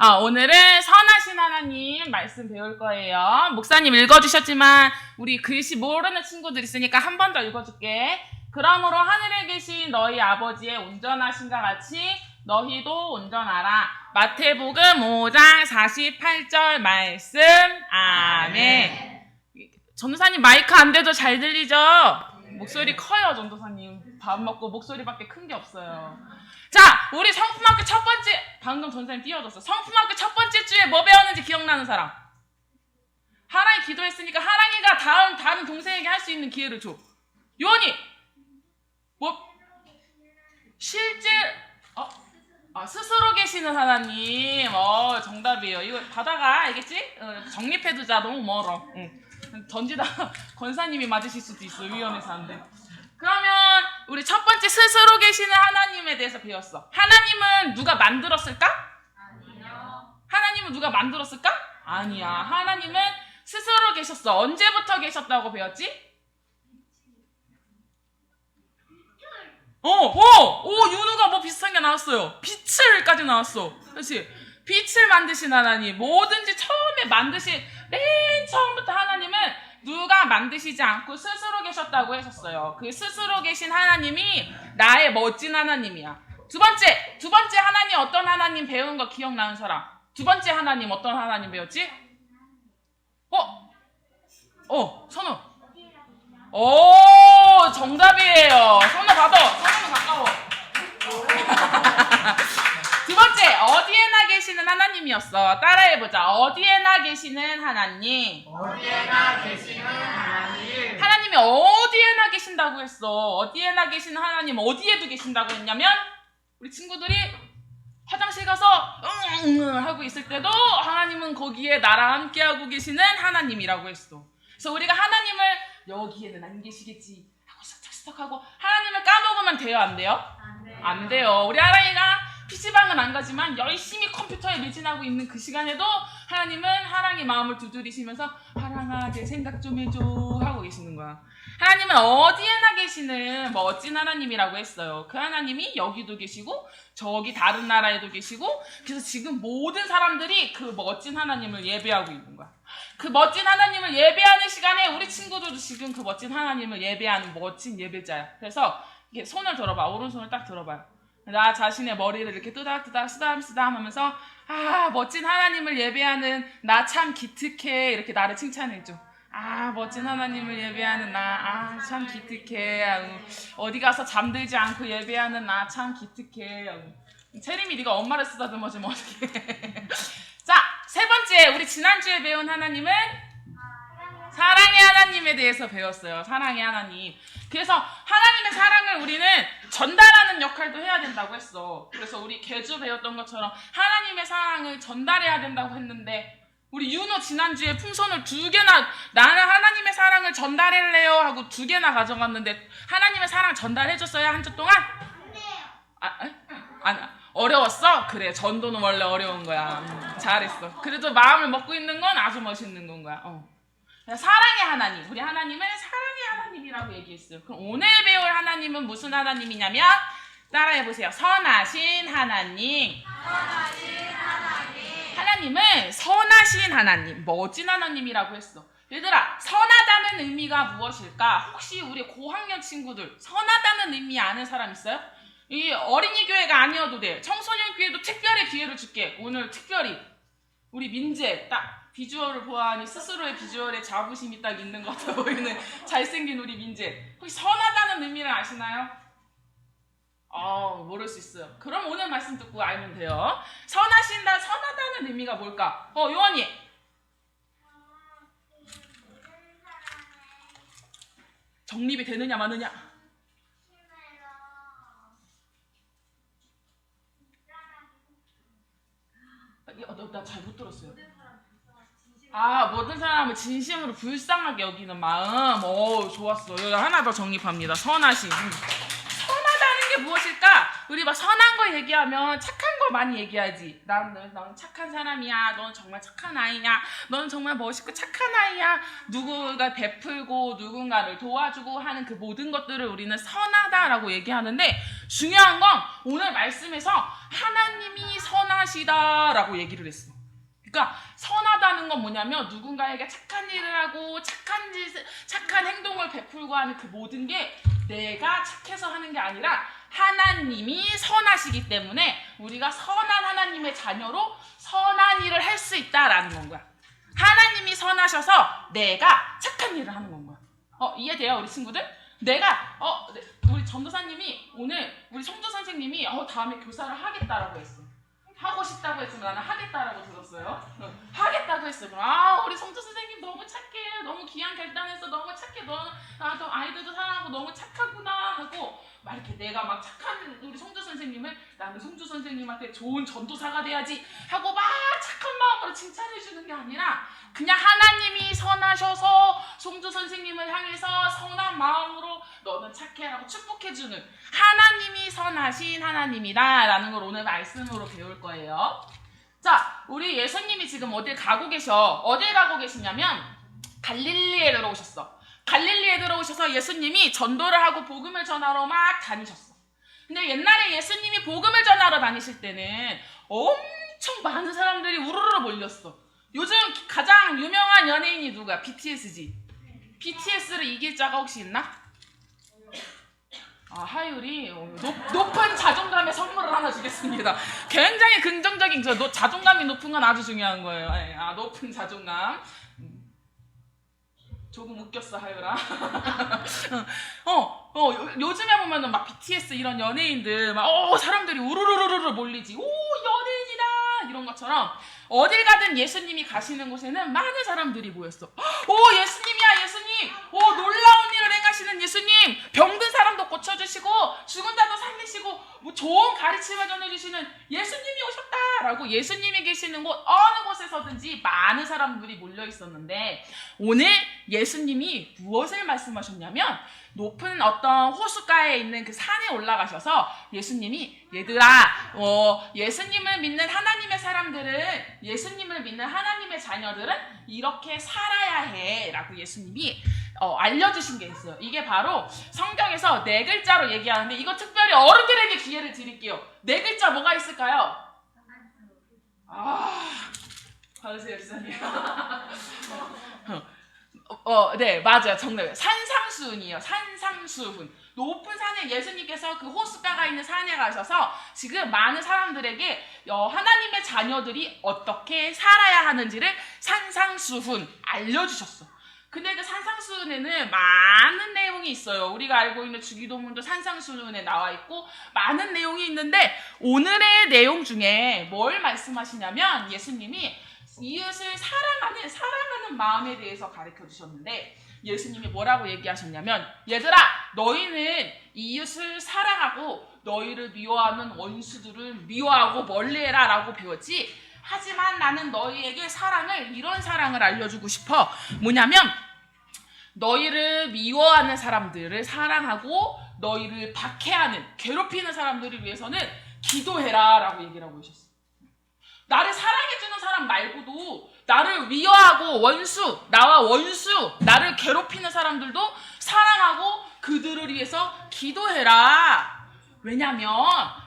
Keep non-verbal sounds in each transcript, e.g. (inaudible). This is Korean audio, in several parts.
아, 오늘은 선하신 하나님 말씀 배울 거예요. 목사님 읽어주셨지만 우리 글씨 모르는 친구들 있으니까 한 번 더 읽어줄게. 그러므로 하늘에 계신 너희 아버지의 온전하신가 같이 너희도 온전하라. 마태복음 5장 48절 말씀. 아멘. 전도사님 마이크 안 돼도 잘 들리죠? 목소리 커요, 전도사님. 밥 먹고 목소리밖에 큰 게 없어요. 자, 우리 성품학교 첫 번째, 방금 전사님 띄워줬어. 성품학교 첫 번째 주에 뭐 배웠는지 기억나는 사람? 하랑이 기도했으니까 하랑이가 다음, 다른 동생에게 할 수 있는 기회를 줘. 요원이! 뭐, 실제, 어, 아, 스스로 계시는 하나님. 어, 정답이에요. 이거 받아가, 알겠지? 어, 정립해 두자. 너무 멀어. 응. 던지다 (laughs) 권사님이 맞으실 수도 있어. 돼. 그러면 우리 첫 번째 스스로 계시는 하나님에 대해서 배웠어. 하나님은 누가 만들었을까? 하나님은 누가 만들었을까? 아니야. 하나님은 스스로 계셨어. 언제부터 계셨다고 배웠지? 어, 어, 오, 윤우가 뭐 비슷한 게 나왔어요. 빛을까지 나왔어. 그렇지? 빛을 만드신 하나님, 뭐든지 처음에 만드신, 맨 처음부터 하나님은 누가 만드시지 않고 스스로 계셨다고 하셨어요. 그 스스로 계신 하나님이 나의 멋진 하나님이야. 두 번째, 두 번째 하나님 어떤 하나님 배운 거 기억나는 사람? 두 번째 하나님 어떤 하나님 배웠지? 어? 어, 선우. 오, 정답이에요. 선우 받아. 선우는 가까워. (laughs) 두 번째, 어디에나 계시는 하나님이었어. 따라해보자. 어디에나 계시는 하나님. 어디에나 계시는 하나님 하나님이 어디에나 계신다고 했어. 어디에나 계시는 하나님 어디에도 계신다고 했냐면 우리 친구들이 화장실 가서 응응 하고 있을 때도 하나님은 거기에 나랑 함께 하고 계시는 하나님이라고 했어. 그래서 우리가 하나님을 여기에는 안 계시겠지 하고 스덕스덕 하고 하나님을 까먹으면 돼요, 안 돼요? 안 돼요. 우리 하랑이가 PC방은 안 가지만 열심히 컴퓨터에 매진하고 있는 그 시간에도 하나님은 하랑이 마음을 두드리시면서 하랑아 내 생각 좀 해줘 하고 계시는 거야. 하나님은 어디에나 계시는 멋진 하나님이라고 했어요. 그 하나님이 여기도 계시고 저기 다른 나라에도 계시고 그래서 지금 모든 사람들이 그 멋진 하나님을 예배하고 있는 거야. 그 멋진 하나님을 예배하는 시간에 우리 친구들도 지금 그 멋진 하나님을 예배하는 멋진 예배자야. 그래서 손을 들어봐. 오른손을 딱 들어봐요. 나 자신의 머리를 이렇게 뜨닥뜨닥 쓰담쓰담 하면서 아 멋진 하나님을 예배하는 나 참 기특해 이렇게 나를 칭찬해줘. 아 멋진 하나님을 예배하는 나 아 참 기특해 어디 가서 잠들지 않고 예배하는 나 참 기특해 하고. 체림이 네가 엄마를 쓰다듬어주면 어떡해 (laughs) 자세 번째 우리 지난주에 배운 하나님은 사랑의 하나님에 대해서 배웠어요 사랑의 하나님 그래서 하나님의 사랑을 우리는 전달하는 역할도 해야 된다고 했어. 그래서 우리 개주 배웠던 것처럼 하나님의 사랑을 전달해야 된다고 했는데 우리 윤호 지난주에 풍선을 두 개나 나는 하나님의 사랑을 전달할래요 하고 두 개나 가져갔는데 하나님의 사랑 전달해줬어요 한 주 동안? 아, 에? 안 어려웠어? 그래 전도는 원래 어려운 거야. 음, 잘했어. 그래도 마음을 먹고 있는 건 아주 멋있는 건 거야. 어. 사랑의 하나님. 우리 하나님은 사랑의 하나님이라고 얘기했어요. 그럼 오늘 배울 하나님은 무슨 하나님이냐면 따라해 보세요. 선하신 하나님. 하나님은 선하신 하나님, 멋진 하나님이라고 했어. 얘들아, 선하다는 의미가 무엇일까? 혹시 우리 고학년 친구들 선하다는 의미 아는 사람 있어요? 이 어린이 교회가 아니어도 돼. 청소년 교회도 특별히 기회를 줄게. 오늘 특별히 우리 민재 딱 비주얼을 보아하니 스스로의 비주얼에 자부심이 딱 있는 것 같아 보이는 (laughs) 잘생긴 우리 민재. 혹시 선하다는 의미를 아시나요? 어, 모를 수 있어요. 그럼 오늘 말씀 듣고 알면 돼요. 선하신다, 선하다는 의미가 뭘까? 어, 요한이. 정립이 되느냐 마느냐? 어, 나잘 못 들었어요. 아, 모든 사람을 진심으로 불쌍하게 여기는 마음. 오, 좋았어. 여기 하나 더 정립합니다. 선하신. 음. 선하다는 게 무엇일까? 우리 막 선한 거 얘기하면 착한 걸 많이 얘기하지. 난, 넌, 넌 착한 사람이야. 넌 정말 착한 아이냐. 넌 정말 멋있고 착한 아이야. 누구가 베풀고 누군가를 도와주고 하는 그 모든 것들을 우리는 선하다라고 얘기하는데 중요한 건 오늘 말씀에서 하나님이 선하시다라고 얘기를 했어. 그러니까 선하다는 건 뭐냐면 누군가에게 착한 일을 하고 착한 짓, 착한 행동을 베풀고 하는 그 모든 게 내가 착해서 하는 게 아니라 하나님이 선하시기 때문에 우리가 선한 하나님의 자녀로 선한 일을 할 수 있다라는 건 거야. 하나님이 선하셔서 내가 착한 일을 하는 건 거야. 어, 이해돼요, 우리 친구들? 내가 어, 네, 우리 전도사님이 오늘 우리 성도 선생님이 어, 다음에 교사를 하겠다라고 했어. 하고 싶다고 했으면 나는 하겠다라고 들었어요. 응, (laughs) 하겠다고 했어요. 아, 우리 성도 선생님 너무 착해. 너무 귀한 결단해서 너무 착해. 너, 아, 너 아이들도 사랑하고 너무 착하구나 하고 막 이렇게 내가 막 착한 우리 성주 선생님을 나는 성주 선생님한테 좋은 전도사가 돼야지 하고 막 착한 마음으로 칭찬해 주는 게 아니라 그냥 하나님이 선하셔서 성주 선생님을 향해서 선한 마음으로 너는 착해라고 축복해 주는 하나님이 선하신 하나님이다라는 걸 오늘 말씀으로 배울 거예요. 자, 우리 예수님이 지금 어딜 가고 계셔? 어딜 가고 계시냐면 갈릴리에 들어오셨어. 갈릴리에 들어오셔서 예수님이 전도를 하고 복음을 전하러 막 다니셨어. 근데 옛날에 예수님이 복음을 전하러 다니실 때는 엄청 많은 사람들이 우르르 몰렸어. 요즘 가장 유명한 연예인이 누가? BTS지. BTS를 이길 자가 혹시 있나? 아, 하율이 어, 높, 높은 자존감의 선물을 하나 주겠습니다. 굉장히 긍정적인 저 노- 자존감이 높은 건 아주 중요한 거예요. 예, 아, 높은 자존감. 음. 조금 웃겼어 하율아. (laughs) 어, 어 요, 요즘에 보면은 막 BTS 이런 연예인들 막 어 사람들이 우르르르르 몰리지. 오 연예인이다 이런 것처럼 어딜 가든 예수님이 가시는 곳에는 많은 사람들이 모였어. 오 예수님이야 예수님. 오 놀라운 일을 행하시는 예수님. 병든 사람도 고쳐주시고 죽은 자도 살리시고 뭐 좋은 가르침을 전해주시는 예수님이 오셨다 라고 예수님이 계시는 곳 어느 곳에서든지 많은 사람들이 몰려 있었는데 오늘 예수님이 무엇을 말씀하셨냐면 높은 어떤 호숫가에 있는 그 산에 올라가셔서 예수님이 얘들아 어, 예수님을 믿는 하나님의 사람들은 예수님을 믿는 하나님의 자녀들은 이렇게 살아야 해라고 예수님이 어, 알려주신 게 있어요. 이게 바로 성경에서 네 글자로 얘기하는데 이거 특별히 어른들에게 기회를 드릴게요. 네 글자 뭐가 있을까요? 아 받으세요 지사님. 어, 네, 맞아요. 정답. 산상수훈이에요. 산상수훈. 높은 산에 예수님께서 그 호숫가가 있는 산에 가셔서 지금 많은 사람들에게 어, 하나님의 자녀들이 어떻게 살아야 하는지를 산상수훈 알려주셨어. 근데 그 산상수훈에는 많은 내용이 있어요. 우리가 알고 있는 주기도문도 산상수훈에 나와 있고 많은 내용이 있는데 오늘의 내용 중에 뭘 말씀하시냐면 예수님이 이웃을 사랑하는 사랑하는 마음에 대해서 가르쳐 주셨는데 예수님이 뭐라고 얘기하셨냐면 얘들아 너희는 이웃을 사랑하고 너희를 미워하는 원수들을 미워하고 멀리해라라고 배웠지 하지만 나는 너희에게 사랑을 이런 사랑을 알려주고 싶어 뭐냐면 너희를 미워하는 사람들을 사랑하고 너희를 박해하는 괴롭히는 사람들을 위해서는 기도해라라고 얘기를 하고 계셨어. 나를 사랑해주는 사람 말고도 나를 위협하고 원수, 나와 원수, 나를 괴롭히는 사람들도 사랑하고 그들을 위해서 기도해라. 왜냐면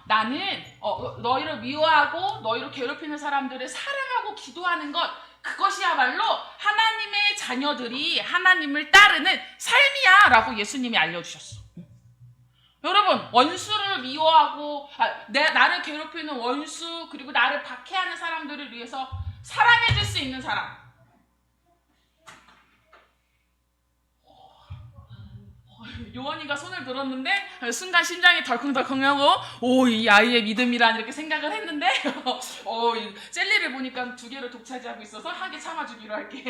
나는 어, 너희를 미워하고 너희를 괴롭히는 사람들을 사랑하고 기도하는 것 그것이야말로 하나님의 자녀들이 하나님을 따르는 삶이야 라고 예수님이 알려주셨어. 여러분 원수를 미워하고 아, 내 나를 괴롭히는 원수 그리고 나를 박해하는 사람들을 위해서 사랑해줄 수 있는 사람 요원이가 손을 들었는데 순간 심장이 덜컹덜컹하고 오 이 아이의 믿음이란 이렇게 생각을 했는데 (laughs) 어, 이 젤리를 보니까 두 개를 독차지하고 있어서 한 개 참아주기로 할게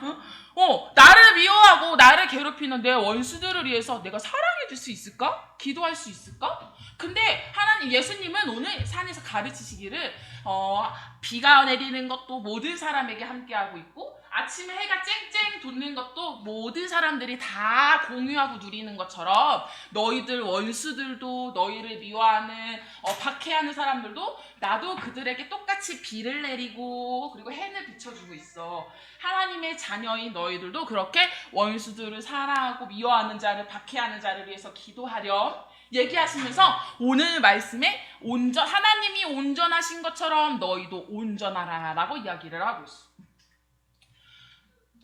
어? 어, 나를 미워하고 나를 괴롭히는 내 원수들을 위해서 내가 사랑해줄 수 있을까? 기도할 수 있을까? 근데 하나님 예수님은 오늘 산에서 가르치시기를 어, 비가 내리는 것도 모든 사람에게 함께하고 있고 아침에 해가 쨍쨍 돋는 것도 모든 사람들이 다 공유하고 누리는 것처럼 너희들 원수들도 너희를 미워하는 어, 박해하는 사람들도 나도 그들에게 똑같이 비를 내리고 그리고 해를 비춰주고 있어. 하나님의 자녀인 너희들도 그렇게 원수들을 사랑하고 미워하는 자를 박해하는 자를 위해서 기도하렴. 얘기하시면서 오늘 말씀에 온전 하나님이 온전하신 것처럼 너희도 온전하라라고 이야기를 하고 있어.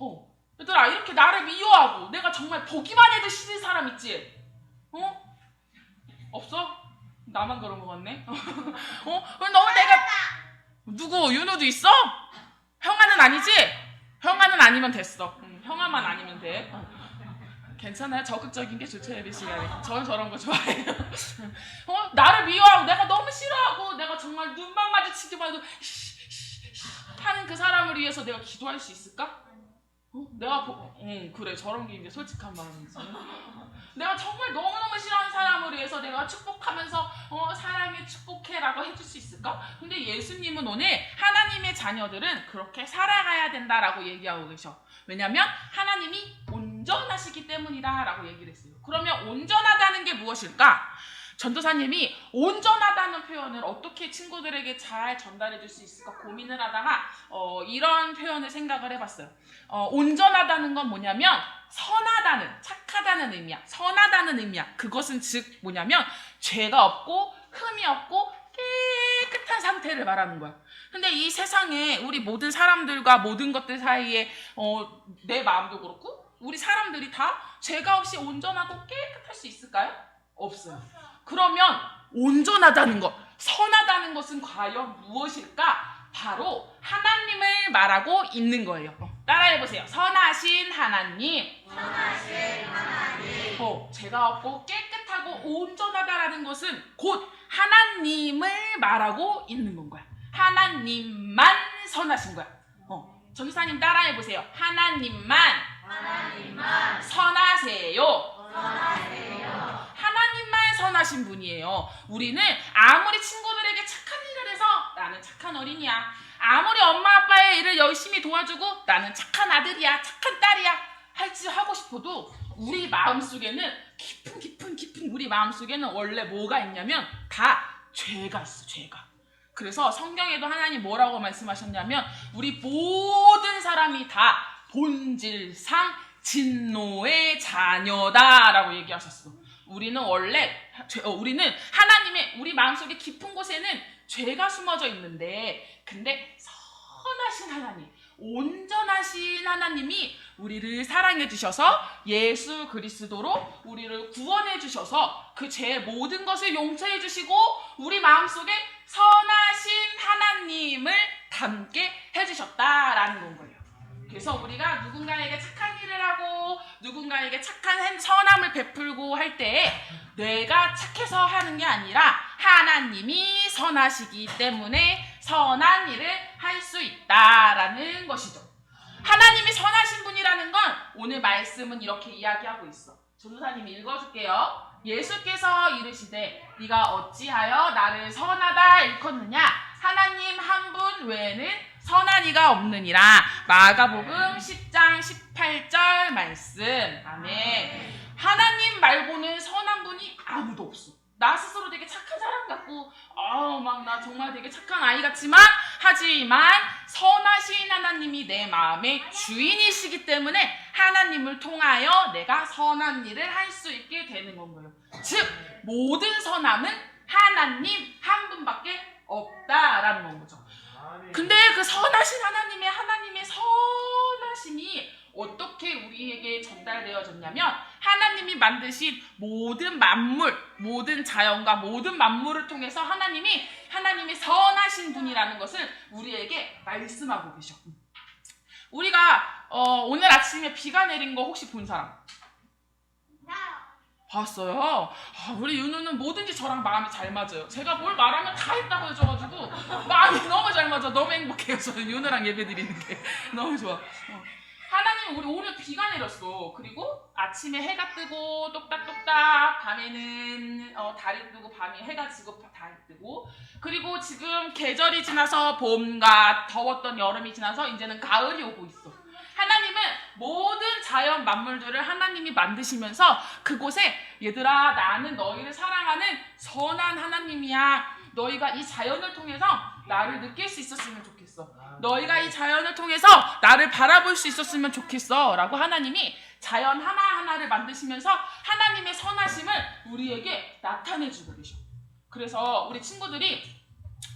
어, 얘들아 이렇게 나를 미워하고 내가 정말 보기만 해도 싫은 사람 있지? 어? 없어? 나만 그런 거 같네. (laughs) 어? 그럼 너무 내가 누구 윤호도 있어? 형아는 아니지? 형아는 아니면 됐어. 응, 형아만 아니면 돼. 어. 괜찮아요. 적극적인 게 좋죠, 예비 시간에. 저는 저런 거 좋아해요. (laughs) 어? 나를 미워하고 내가 너무 싫어하고 내가 정말 눈만 마주치기만 해도 하는 그 사람을 위해서 내가 기도할 수 있을까? 어? 내가 보, 응 그래 저런 게 이제 솔직한 마음이지. 내가 정말 너무너무 싫어하는 사람을 위해서 내가 축복하면서 어 사랑해 축복해라고 해줄 수 있을까? 근데 예수님은 오늘 하나님의 자녀들은 그렇게 살아가야 된다라고 얘기하고 계셔. 왜냐면 하나님이 온전하시기 때문이다라고 얘기를 했어요. 그러면 온전하다는 게 무엇일까? 전도사님이 온전하다는 표현을 어떻게 친구들에게 잘 전달해 줄 수 있을까 고민을 하다가 어, 이런 표현을 생각을 해봤어요. 어, 온전하다는 건 뭐냐면 선하다는 착하다는 의미야. 선하다는 의미야. 그것은 즉 뭐냐면 죄가 없고 흠이 없고 깨끗한 상태를 말하는 거야. 근데 이 세상에 우리 모든 사람들과 모든 것들 사이에 어, 내 마음도 그렇고 우리 사람들이 다 죄가 없이 온전하고 깨끗할 수 있을까요? 없어요. 그러면 온전하다는 것, 선하다는 것은 과연 무엇일까? 바로 하나님을 말하고 있는 거예요. 어, 따라해 보세요. 선하신 하나님. 선하신 하나님 어, 죄가 없고 깨끗하고 온전하다라는 것은 곧 하나님을 말하고 있는 건 거야. 하나님만 선하신 거야. 어, 전도사님 따라해 보세요. 하나님만 하나님만 선하세요. 하나님만 선하신 분이에요. 우리는 아무리 친구들에게 착한 일을 해서 나는 착한 어린이야. 아무리 엄마 아빠의 일을 열심히 도와주고 나는 착한 아들이야, 착한 딸이야 할지 하고 싶어도 우리 마음 속에는 깊은 깊은 깊은 우리 마음 속에는 원래 뭐가 있냐면 다 죄가 있어, 죄가. 그래서 성경에도 하나님 뭐라고 말씀하셨냐면 우리 모든 사람이 다 본질상 진노의 자녀다라고 얘기하셨어. 우리는 원래 죄- 어, 우리는 하나님의 우리 마음속에 깊은 곳에는 죄가 숨어져 있는데 근데 선하신 하나님 온전하신 하나님이 우리를 사랑해 주셔서 예수 그리스도로 우리를 구원해 주셔서 그죄 모든 것을 용서해 주시고 우리 마음속에 선하신 하나님을 담게 해 주셨다라는 건 거예요. 그래서 우리가 누군가에게 착한 일을 하고 누군가에게 착한 행- 선함을 베풀고 할 때에 내가 착해서 하는 게 아니라 하나님이 선하시기 때문에 선한 일을 할 수 있다라는 것이죠. 하나님이 선하신 분이라는 건 오늘 말씀은 이렇게 이야기하고 있어. 전도사님이 읽어줄게요. 예수께서 이르시되 네가 어찌하여 나를 선하다 일컫느냐 하나님 한 분 외에는 선한 이가 없느니라 마가복음 10장 18절 말씀 아멘 하나님 말고는 선한 분이 아무도 없어 나 스스로 되게 착한 사람 같고 아우 막 나 정말 되게 착한 아이 같지만 하지만 선하신 하나님이 내 마음의 주인이시기 때문에 하나님을 통하여 내가 선한 일을 할 수 있게 되는 건 거예요. 즉 모든 선함은 하나님 한 분밖에 없다라는 건 거죠. 근데 그 선하신 하나님의 하나님의 선하심이 어떻게 우리에게 전달되어졌냐면 하나님이 만드신 모든 만물, 모든 자연과 모든 만물을 통해서 하나님이 하나님이 선하신 분이라는 것을 우리에게 말씀하고 계셔. 우리가 어, 오늘 아침에 비가 내린 거 혹시 본 사람? 봤어요. 아, 우리 윤우는 뭐든지 저랑 마음이 잘 맞아요. 제가 뭘 말하면 다 했다고 해줘가지고 마음이 너무 잘 맞아. 너무 행복해요. 저는 윤우랑 예배 드리는 게 (laughs) 너무 좋아. 어. 하나님 우리 오늘 비가 내렸어. 그리고 아침에 해가 뜨고 똑딱똑딱 밤에는 어, 달이 뜨고 밤에 해가 지고 달이 뜨고 그리고 지금 계절이 지나서 봄과 더웠던 여름이 지나서 이제는 가을이 오고 있어. 하나님은 모든 자연 만물들을 하나님이 만드시면서 그곳에 얘들아 나는 너희를 사랑하는 선한 하나님이야. 너희가 이 자연을 통해서 나를 느낄 수 있었으면 좋겠어. 너희가 이 자연을 통해서 나를 바라볼 수 있었으면 좋겠어. 라고 하나님이 자연 하나하나를 만드시면서 하나님의 선하심을 우리에게 나타내주고 계셔. 그래서 우리 친구들이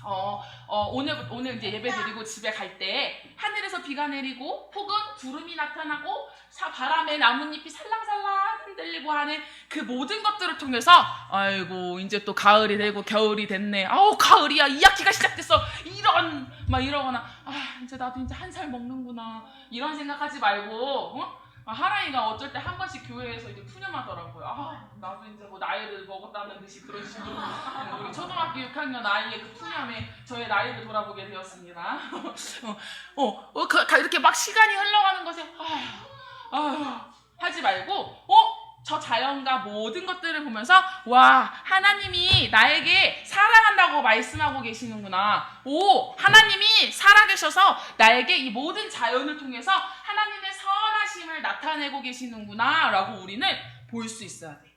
어, 어, 오늘, 오늘 이제 예배 드리고 집에 갈 때 하늘에서 비가 내리고 혹은 구름이 나타나고 사, 바람에 나뭇잎이 살랑살랑 흔들리고 하는 그 모든 것들을 통해서 아이고 이제 또 가을이 되고 겨울이 됐네. 아우 가을이야. 2학기가 시작됐어. 이런 막 이러거나 아 이제 나도 이제 한 살 먹는구나. 이런 생각하지 말고 어? 아, 하랑이가 어쩔 때 한 번씩 교회에서 이제 푸념하더라고요. 아, 나도 이제 뭐 나이를 먹었다는 듯이 그런 식으로 어, 우리 초등학교 6학년 아이의 그 푸념에 저의 나이를 돌아보게 되었습니다. 어, 어, 어 그, 가- 이렇게 막 시간이 흘러가는 것에 아휴, 아휴, 하지 말고, 어? 저 자연과 모든 것들을 보면서 와 하나님이 나에게 사랑한다고 말씀하고 계시는구나. 오 하나님이 살아계셔서 나에게 이 모든 자연을 통해서 하나님의 선하심을 나타내고 계시는구나 라고 우리는 볼 수 있어야 돼.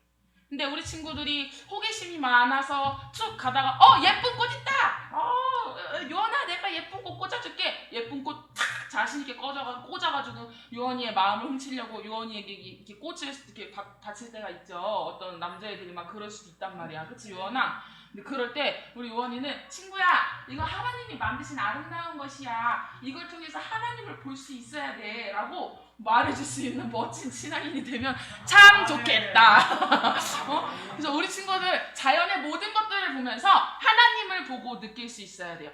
근데 우리 친구들이 호기심이 많아서 쭉 가다가 어 예쁜 꽃 있다. 어 요한아 내가 예쁜 꽃 꽂아줄게. 예쁜 꽃탁 자신 있게 꽂아가 꽂아가지고 요한이의 마음을 훔치려고 요한이에게 이렇게 꽃을 이렇게 받, 받칠 때가 있죠. 어떤 남자애들이 막 그럴 수도 있단 말이야. 그치 요한아? 근데 그럴 때 우리 요한이는 친구야 이거 하나님이 만드신 아름다운 것이야. 이걸 통해서 하나님을 볼 수 있어야 돼라고 말해줄 수 있는 멋진 친아인이 되면 참 좋겠다. (laughs) 어? 그래서 우리 친구들 자연의 모든 것들을 보면서 하나님을 보고 느낄 수 있어야 돼요.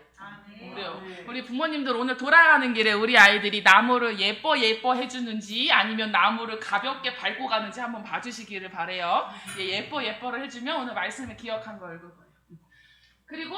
그래요. 우리 부모님들 오늘 돌아가는 길에 우리 아이들이 나무를 예뻐 예뻐 해주는지 아니면 나무를 가볍게 밟고 가는지 한번 봐주시기를 바래요. 예, 예뻐 예뻐를 해주면 오늘 말씀을 기억한 거 읽을 거예요. 그리고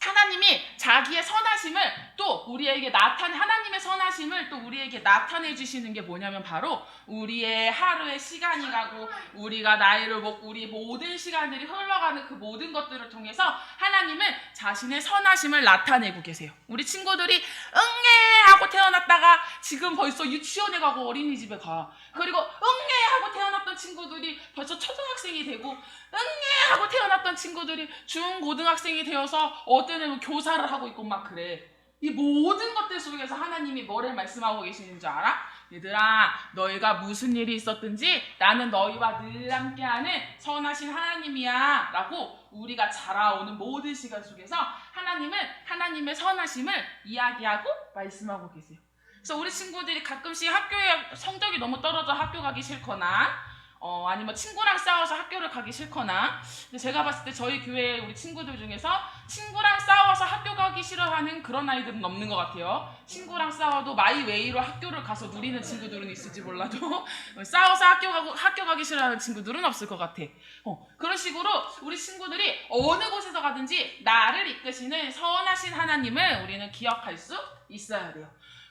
하나님이 자기의 선하심을 또 우리에게 나타내 하나님의 선하심을 또 우리에게 나타내 주시는 게 뭐냐면 바로 우리의 하루의 시간이 가고 우리가 나이를 먹고 우리 모든 시간들이 흘러가는 그 모든 것들을 통해서 하나님은 자신의 선하심을 나타내고 계세요. 우리 친구들이 응애 하고 태어났다가 지금 벌써 유치원에 가고 어린이집에 가. 그리고 응애 하고 태어났던 친구들이 벌써 초등학생이 되고 응애 하고 태어났던 친구들이 중고등학생이 되어서 어떤 애는 교사를 하고 있고 막 그래. 이 모든 것들 속에서 하나님이 뭐를 말씀하고 계시는 줄 알아? 얘들아, 너희가 무슨 일이 있었든지 나는 너희와 늘 함께하는 선하신 하나님이야. 라고 우리가 자라오는 모든 시간 속에서 하나님은 하나님의 선하심을 이야기하고 말씀하고 계세요. 그래서 우리 친구들이 가끔씩 학교에 성적이 너무 떨어져 학교 가기 싫거나 어, 아니면 친구랑 싸워서 학교를 가기 싫거나 근데 제가 봤을 때 저희 교회 우리 친구들 중에서 친구랑 싸워서 학교 가기 싫어하는 그런 아이들은 없는 것 같아요. 친구랑 싸워도 마이웨이로 학교를 가서 누리는 친구들은 있을지 몰라도 (laughs) 싸워서 학교 가고 학교 가기 싫어하는 친구들은 없을 것 같아. 어, 그런 식으로 우리 친구들이 어느 곳에서 가든지 나를 이끄시는 선하신 하나님을 우리는 기억할 수 있어야 돼요.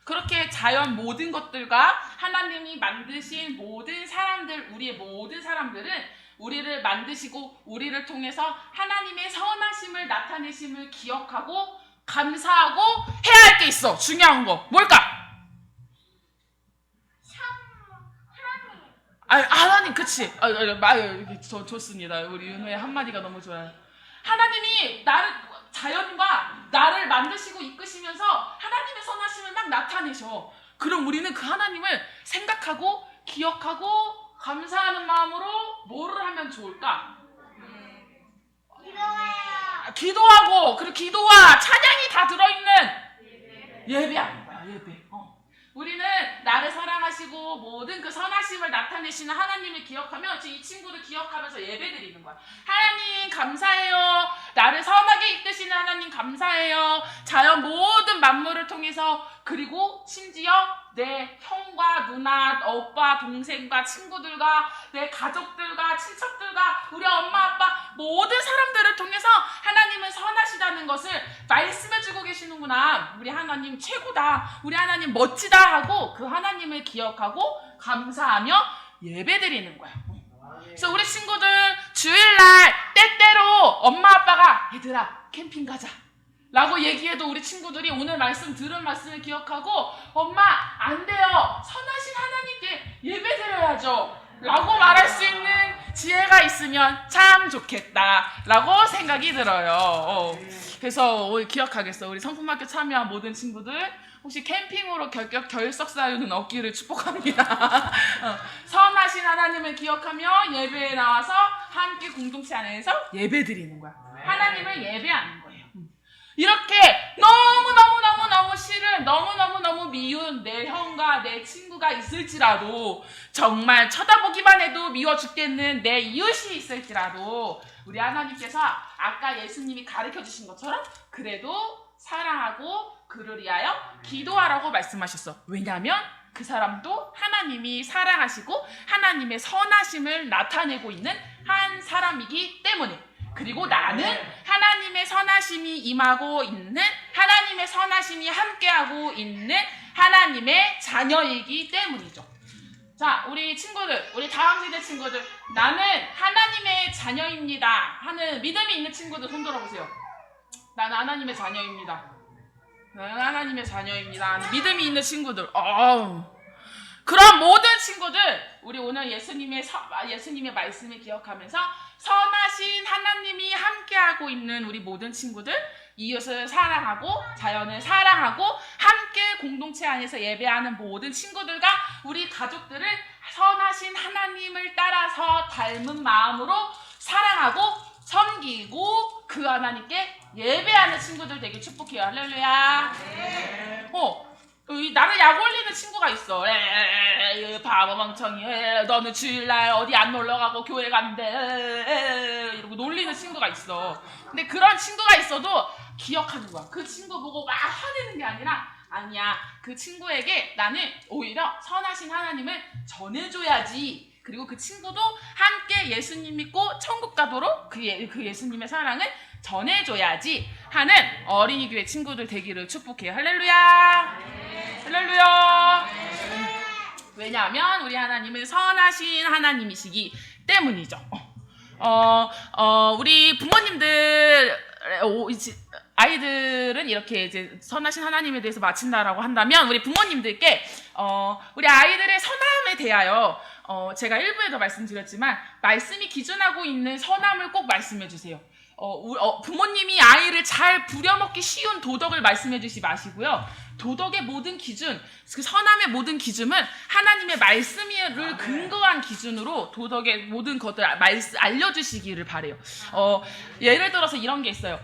그렇게 자연 모든 것들과 하나님이 만드신 모든 사람들, 우리의 모든 사람들은 우리를 만드시고 우리를 통해서 하나님의 선하심을 나타내심을 기억하고 감사하고 해야 할 게 있어. 중요한 거. 뭘까? 아, 하나님, 그치. 아, 아, 말, 저, 좋습니다. 우리 윤호의 한마디가 너무 좋아요. 하나님이 나를, 자연과 나를 만드시고 이끄시면서 하나님의 선하심을 막 나타내셔. 그럼 우리는 그 하나님을 생각하고, 기억하고, 감사하는 마음으로 뭐를 하면 좋을까? 아, 기도하고, 그리고 기도와 찬양이 다 들어있는 예배하는 거야, 예배. 어. 우리는 나를 사랑하시고 모든 그 선하심을 나타내시는 하나님을 기억하며 지금 이 친구를 기억하면서 예배 드리는 거야. 하나님 감사해요. 나를 선하게 이끄시는 하나님 감사해요. 자연 모든 만물을 통해서 그리고 심지어 내 형과 누나, 오빠, 동생과 친구들과 내 가족들과 친척들과 우리 엄마, 아빠 모든 사람들을 통해서 하나님은 선하시다는 것을 말씀해주고 계시는구나. 우리 하나님 최고다. 우리 하나님 멋지다 하고 그 하나님을 기억하고 감사하며 예배드리는 거야. 그래서 우리 친구들 주일날 때때로 엄마 아빠가 얘들아 캠핑 가자. 라고 얘기해도 우리 친구들이 오늘 말씀 들은 말씀을 기억하고 엄마 안 돼요 선하신 하나님께 예배 드려야죠 라고 말할 수 있는 지혜가 있으면 참 좋겠다 라고 생각이 들어요 어. 그래서 기억하겠어 우리 성품학교 참여한 모든 친구들 혹시 캠핑으로 결격 결석 사유는 없기를 축복합니다 (laughs) 어. 선하신 하나님을 기억하며 예배에 나와서 함께 공동체 안에서 예배 드리는 거야 하나님을. 음. 이렇게 너무 너무 너무 너무 싫은 너무 너무 너무 미운 내 형과 내 친구가 있을지라도 정말 쳐다보기만 해도 미워 죽겠는 내 이웃이 있을지라도 우리 하나님께서 아까 예수님이 가르쳐 주신 것처럼 그래도 사랑하고 그를 위하여 기도하라고 말씀하셨어. 왜냐하면 그 사람도 하나님이 사랑하시고 하나님의 선하심을 나타내고 있는 한 사람이기 때문에 그리고 나는 하나님의 선하심이 임하고 있는 하나님의 선하심이 함께하고 있는 하나님의 자녀이기 때문이죠. 자, 우리 친구들, 우리 다음 세대 친구들, 나는 하나님의 자녀입니다. 하는 믿음이 있는 친구들 손 들어보세요. 나는 하나님의 자녀입니다. 나는 하나님의 자녀입니다. 믿음이 있는 친구들. 어우. 그런 모든 친구들, 우리 오늘 예수님의 서- 아, 예수님의 말씀을 기억하면서 선하신 하나님이 함께하고 있는 우리 모든 친구들, 이웃을 사랑하고 자연을 사랑하고 함께 공동체 안에서 예배하는 모든 친구들과 우리 가족들을 선하신 하나님을 따라서 닮은 마음으로 사랑하고 섬기고 그 하나님께 예배하는 친구들 되게 축복해요. 할렐루야. 어, 이 나를 약 올리는 친구가 있어. 에이, 바보 멍청이. 에이, 너는 주일날 어디 안 놀러 가고 교회 간대. 에이, 이러고 놀리는 친구가 있어. 근데 그런 친구가 있어도 기억하는 거야. 그 친구 보고 막 화내는 게 아니라 아니야. 그 친구에게 나는 오히려 선하신 하나님을 전해줘야지. 그리고 그 친구도 함께 예수님 믿고 천국 가도록 그, 예, 그 예수님의 사랑을 전해줘야지 하는 어린이 교회 친구들 되기를 축복해요. 할렐루야. 할렐루야. 왜냐하면 우리 하나님은 선하신 하나님이시기 때문이죠. 어, 어, 우리 부모님들 아이들은 이렇게 이제 선하신 하나님에 대해서 마친다라고 한다면 우리 부모님들께 어, 우리 아이들의 선함에 대하여 어, 제가 일부에도 말씀드렸지만 말씀이 기준하고 있는 선함을 꼭 말씀해 주세요. 어, 우- 어, 부모님이 아이를 잘 부려먹기 쉬운 도덕을 말씀해 주시 마시고요. 도덕의 모든 기준, 그 선함의 모든 기준은 하나님의 말씀을 근거한 기준으로 도덕의 모든 것들 말씀 알려주시기를 바래요. 어, 예를 들어서 이런 게 있어요.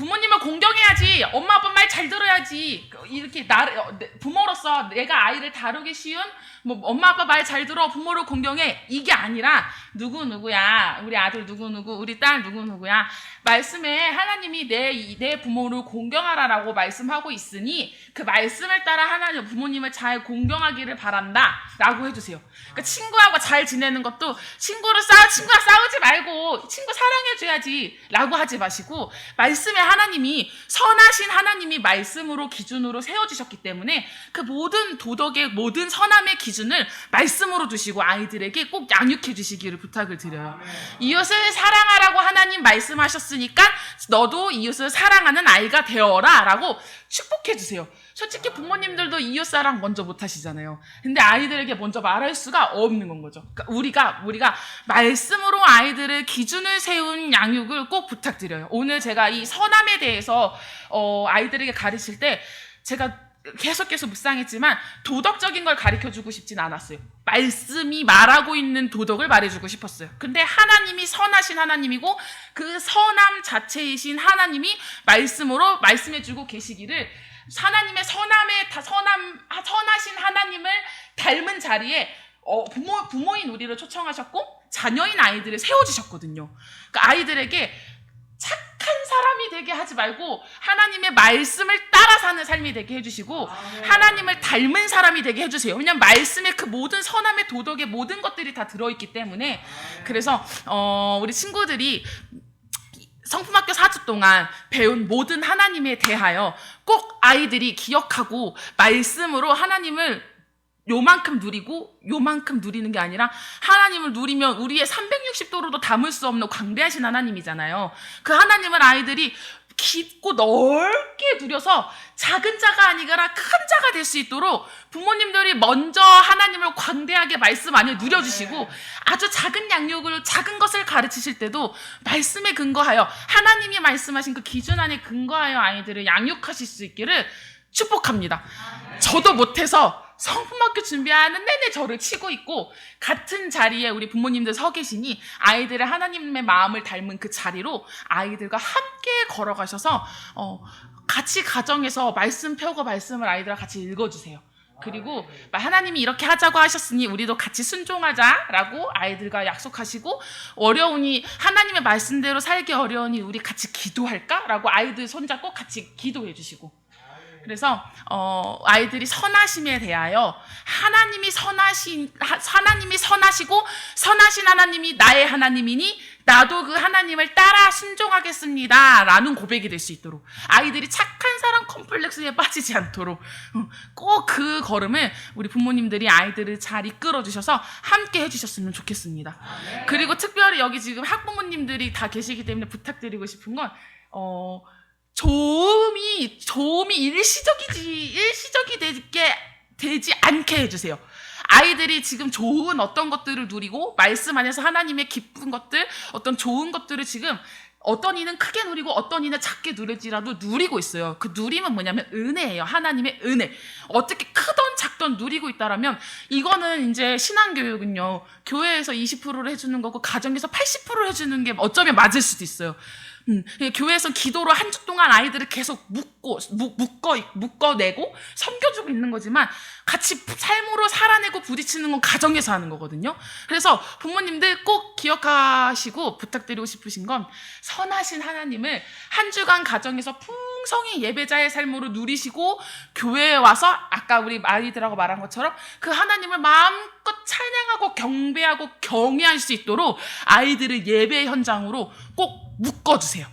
부모님을 공경해야지. 엄마 아빠 말 잘 들어야지. 이렇게 나를 어, 내- 부모로서 내가 아이를 다루기 쉬운 뭐 엄마 아빠 말 잘 들어 부모를 공경해 이게 아니라 누구 누구야 우리 아들 누구 누구 우리 딸 누구 누구야 말씀에 하나님이 내 내 부모를 공경하라라고 말씀하고 있으니 그 말씀을 따라 하나님 부모님을 잘 공경하기를 바란다라고 해주세요. 그러니까 친구하고 잘 지내는 것도 친구를 싸 친구와 싸우지 말고 친구 사랑해줘야지라고 하지 마시고 말씀에 하나님이 선하신 하나님이 말씀으로 기준으로 세워주셨기 때문에 그 모든 도덕의 모든 선함의 기준을 말씀으로 두시고 아이들에게 꼭 양육해 주시기를 부탁을 드려요. 이웃을 사랑하라고 하나님 말씀하셨 으니까 너도 이웃을 사랑하는 아이가 되어라 라고 축복해 주세요. 솔직히 부모님들도 이웃 사랑 먼저 못 하시잖아요. 근데 아이들에게 먼저 말할 수가 없는 건 거죠. 그러니까 우리가 우리가 말씀으로 아이들을 기준을 세운 양육을 꼭 부탁드려요. 오늘 제가 이 선함에 대해서 어, 아이들에게 가르칠 때 제가 계속 계속 묵상했지만 도덕적인 걸 가르쳐 주고 싶진 않았어요. 말씀이 말하고 있는 도덕을 말해주고 싶었어요. 근데 하나님이 선하신 하나님이고 그 선함 자체이신 하나님이 말씀으로 말씀해주고 계시기를 하나님의 선함에 다 선함 선하신 하나님을 닮은 자리에 어, 부모 부모인 우리를 초청하셨고 자녀인 아이들을 세워주셨거든요. 그러니까 아이들에게 착 한 사람이 되게 하지 말고 하나님의 말씀을 따라 사는 삶이 되게 해주시고 하나님을 닮은 사람이 되게 해주세요. 왜냐면 말씀에 그 모든 선함의 도덕의 모든 것들이 다 들어있기 때문에 그래서 어, 우리 친구들이 성품학교 4주 동안 배운 모든 하나님에 대하여 꼭 아이들이 기억하고 말씀으로 하나님을 요만큼 누리고 요만큼 누리는 게 아니라 하나님을 누리면 우리의 360도로도 담을 수 없는 광대하신 하나님이잖아요. 그 하나님을 아이들이 깊고 넓게 누려서 작은 자가 아니라 큰 자가 될 수 있도록 부모님들이 먼저 하나님을 광대하게 말씀 안에 누려주시고 아주 작은 양육을 작은 것을 가르치실 때도 말씀에 근거하여 하나님이 말씀하신 그 기준 안에 근거하여 아이들을 양육하실 수 있기를 축복합니다. 저도 못해서 성품학교 준비하는 내내 저를 치고 있고 같은 자리에 우리 부모님들 서 계시니 아이들의 하나님의 마음을 닮은 그 자리로 아이들과 함께 걸어가셔서 어, 같이 가정에서 말씀 펴고 말씀을 아이들과 같이 읽어주세요. 그리고 하나님이 이렇게 하자고 하셨으니 우리도 같이 순종하자라고 아이들과 약속하시고 어려우니 하나님의 말씀대로 살기 어려우니 우리 같이 기도할까라고 아이들 손잡고 같이 기도해 주시고 그래서 어, 아이들이 선하심에 대하여 하나님이 선하신 하, 하나님이 선하시고 선하신 하나님이 나의 하나님이니 나도 그 하나님을 따라 순종하겠습니다라는 고백이 될 수 있도록 아이들이 착한 사람 컴플렉스에 빠지지 않도록 꼭 그 걸음을 우리 부모님들이 아이들을 잘 이끌어 주셔서 함께 해주셨으면 좋겠습니다. 그리고 특별히 여기 지금 학부모님들이 다 계시기 때문에 부탁드리고 싶은 건 어. 조음이 조음이 일시적이지 일시적이 되게 되지 않게 해주세요. 아이들이 지금 좋은 어떤 것들을 누리고 말씀 안에서 하나님의 기쁜 것들 어떤 좋은 것들을 지금 어떤 이는 크게 누리고 어떤 이는 작게 누릴지라도 누리고 있어요. 그 누림은 뭐냐면 은혜예요. 하나님의 은혜. 어떻게 크던 작던 누리고 있다라면 이거는 이제 신앙교육은요. 교회에서 20%를 해주는 거고 가정에서 80%를 해주는 게 어쩌면 맞을 수도 있어요. 음, 교회에서 기도로 한 주 동안 아이들을 계속 묶고 묶, 묶어 묶어내고 섬겨주고 있는 거지만 같이 삶으로 살아내고 부딪히는 건 가정에서 하는 거거든요. 그래서 부모님들 꼭 기억하시고 부탁드리고 싶으신 건 선하신 하나님을 한 주간 가정에서 풍성히 예배자의 삶으로 누리시고 교회에 와서 아까 우리 아이들하고 말한 것처럼 그 하나님을 마음껏 찬양하고 경배하고 경외할 수 있도록 아이들을 예배 현장으로 꼭 묶어주세요.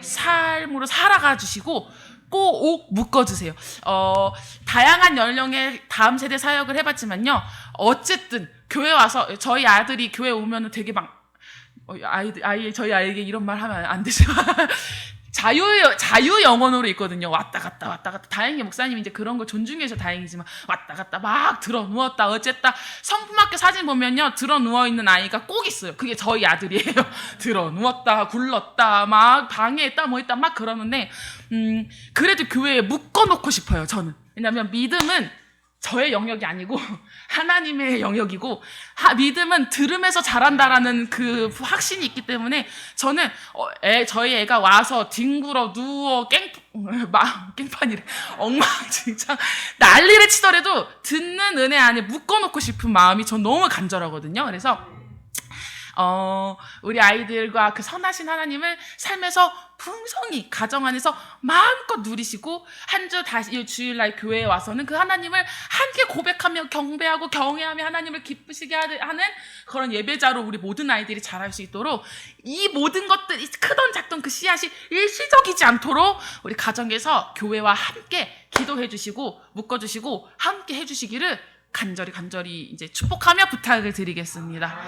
삶으로 살아가 주시고 꼭 묶어주세요. 어, 다양한 연령의 다음 세대 사역을 해봤지만요. 어쨌든 교회 와서 저희 아들이 교회 오면은 되게 막 어, 아이들 아이 저희 아이에게 이런 말 하면 안 되지만 자유 자유 영혼으로 있거든요. 왔다 갔다 왔다 갔다. 다행히 목사님 이제 그런 거 존중해서 다행이지만 왔다 갔다 막 들어 누웠다 어쨌다. 성품학교 사진 보면요 들어 누워 있는 아이가 꼭 있어요. 그게 저희 아들이에요. (laughs) 들어 누웠다 굴렀다 막 방해했다 뭐 했다 막 그러는데 음 그래도 교회에 묶어놓고 싶어요. 저는 왜냐하면 믿음은 저의 영역이 아니고 (laughs) 하나님의 영역이고 하- 믿음은 들음에서 자란다라는 그 확신이 있기 때문에 저는 어, 애, 저희 애가 와서 뒹굴어 누워 깽 (laughs) 마, 깽판이래 (laughs) 엉망진창 난리를 치더라도 듣는 은혜 안에 묶어놓고 싶은 마음이 전 너무 간절하거든요. 그래서 어, 우리 아이들과 그 선하신 하나님을 삶에서 풍성히 가정 안에서 마음껏 누리시고 한 주 다시 주일날 교회에 와서는 그 하나님을 함께 고백하며 경배하고 경외하며 하나님을 기쁘시게 하는 그런 예배자로 우리 모든 아이들이 자랄 수 있도록 이 모든 것들이 크던 작던 그 씨앗이 일시적이지 않도록 우리 가정에서 교회와 함께 기도해 주시고 묶어 주시고 함께 해 주시기를 간절히 간절히 이제 축복하며 부탁을 드리겠습니다.